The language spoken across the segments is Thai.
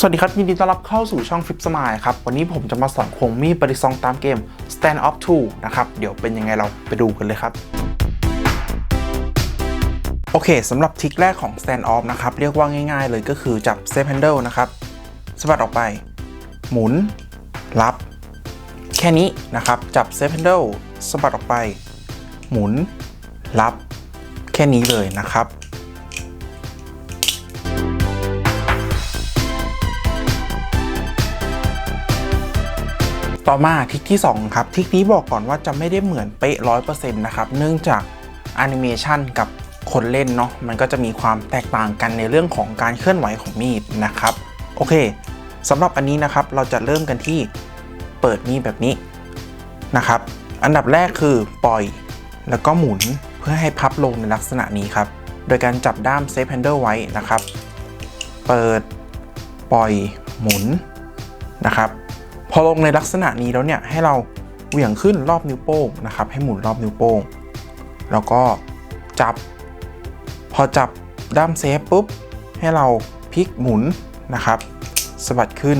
สวัสดีครับ ยินดีต้อนรับเข้าสู่ช่องฟิปสมายครับ วันนี้ผมจะมาสอนควงมีดปริซองตามเกม Stand Up 2 นะครับ เดี๋ยวเป็นยังไงเราไปดูกันเลยครับ โอเคสำหรับทริคแรกของ Stand Off นะครับ เรียกว่าง่ายๆเลยก็คือจับ Safe Handle นะครับสะบัดออกไป หมุน รับ แค่นี้นะครับ จับ Safe Handle สะบัดออกไป หมุน รับ แค่นี้เลยนะครับ ต่อมาทริคที่ 2 ครับทริคนี้บอกก่อนว่าจะไม่ได้เหมือนเป๊ะร้อยเปอร์เซ็นต์นะครับ เนื่องจากแอนิเมชันกับคนเล่นเนาะมันก็จะมีความแตกต่างกันในเรื่องของการเคลื่อนไหวของมีดนะครับ โอเคสำหรับอันนี้นะครับเราจะเริ่มกันที่เปิดมีดแบบนี้นะครับ อันดับแรกคือปล่อยแล้วก็หมุนเพื่อให้พับลงในลักษณะนี้ครับ โดยการจับด้ามเซฟแฮนเดิลไว้นะครับ เปิดปล่อยหมุนนะครับ พอลงในลักษณะนี้แล้วเนี่ยให้เราเหวี่ยงขึ้นรอบนิ้วโป้งนะครับ ให้หมุนรอบนิ้วโป้ง แล้วก็จับ พอจับด้ามเซฟปุ๊บ ให้เราพลิกหมุนนะครับสะบัดขึ้น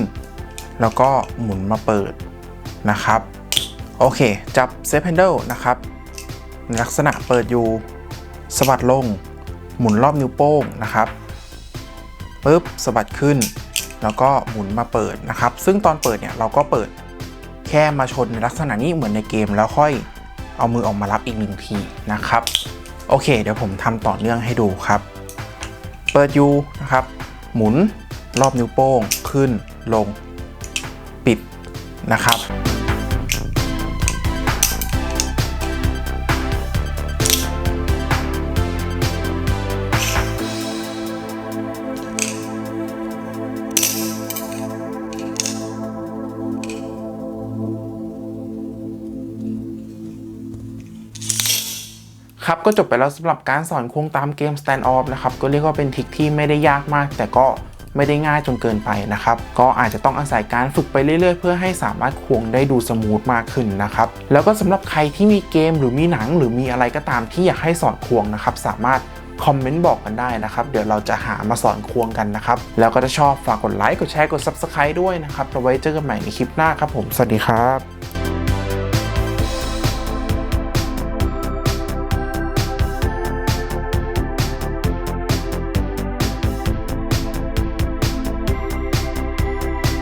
แล้วก็หมุนมาเปิดนะครับ โอเค จับเซฟแฮนเดิลนะครับในลักษณะเปิดอยู่สะบัดลง หมุนรอบนิ้วโป้งนะครับปุ๊บสะบัดขึ้น แล้วก็หมุนมาเปิดนะครับ ซึ่งตอนเปิดเนี่ยเราก็เปิดแค่มาชนในลักษณะนี้เหมือนในเกมแล้วค่อยเอามือออกมารับอีกหนึ่งทีนะครับ โอเค เดี๋ยวผมทำต่อเนื่องให้ดูครับ เปิดยูนะครับ หมุนรอบนิ้วโป้งขึ้นลงปิดนะครับ ครับก็จบไปแล้วสำหรับการสอนควงตามเกม Stand Off นะครับก็เรียกว่าเป็นทริคที่ไม่ได้ยากมาก แต่ก็ไม่ได้ง่ายจนเกินไปนะครับ ก็อาจจะต้องอาศัยการฝึกไปเรื่อยๆ เพื่อให้สามารถควงได้ดูสมูทมากขึ้นนะครับ แล้วก็สำหรับใครที่มีเกมหรือมีหนังหรือมีอะไรก็ตามที่อยากให้สอนควงนะครับ สามารถคอมเมนต์บอกกันได้นะครับ เดี๋ยวเราจะหามาสอนควงกันนะครับ แล้วก็ถ้าชอบฝากกดไลค์กดแชร์กด Subscribe ด้วยนะครับเราไว้เจอกันใหม่ในคลิปหน้าครับผม สวัสดีครับ